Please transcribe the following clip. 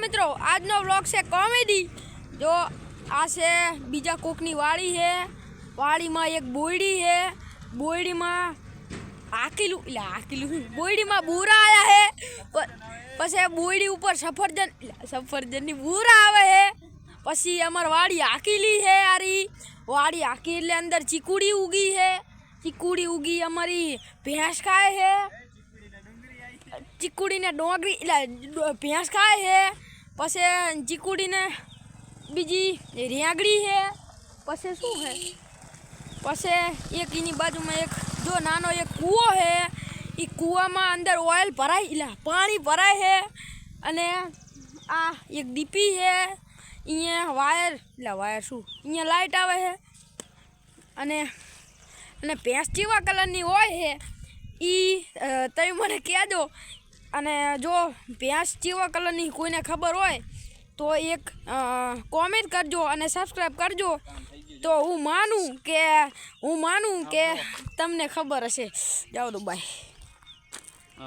મિત્રો આજનો વ્લોગ છે કોમેડી જો આ છે બીજા કોકની વાડી છે વાડીમાં એક બોયડી છે બોયડીમાં આકીલું એટલે આકીલું શું? બોયડીમાં બુરા આયા છે પ- પછી બોયડી ઉપર સફરજન એટલે સફરજનની બુરા આવે છે પછી અમાર વાડી આકીલી છે આરી વાડી આકી એટલે અંદર ચીકુડી ઉગી છે ચીકુડી ઉગી અમારી ભેંસ ખાય છે ચીકુડીને ડોંગરી એટલે ડો- ભેંસ ખાય છે પછી ચીકુડીને બીજી રેંગડી છે. પછી શું છે? પછી એક એની બાજુમાં એક જો નાનો એક કૂવો છે. એ કૂવામાં અંદર ઓઇલ ભરાય, એટલે પાણી ભરાય છે. અને આ એક ડીપી છે. અહીંયા વાયર, એટલે વાયર શું? અહીંયા લાઇટ આવે છે. અને અને ભેંસ જેવા કલરની હોય છે. એ તમે મને કહેજો અને જો ભેંસ જેવા કલરની કોઈને ખબર હોય, તો એક કોમેન્ટ કરજો અને સબસ્ક્રાઈબ કરજો. તો હું માનું કે, હું માનું કે તમને ખબર હશે. જાઓ બાય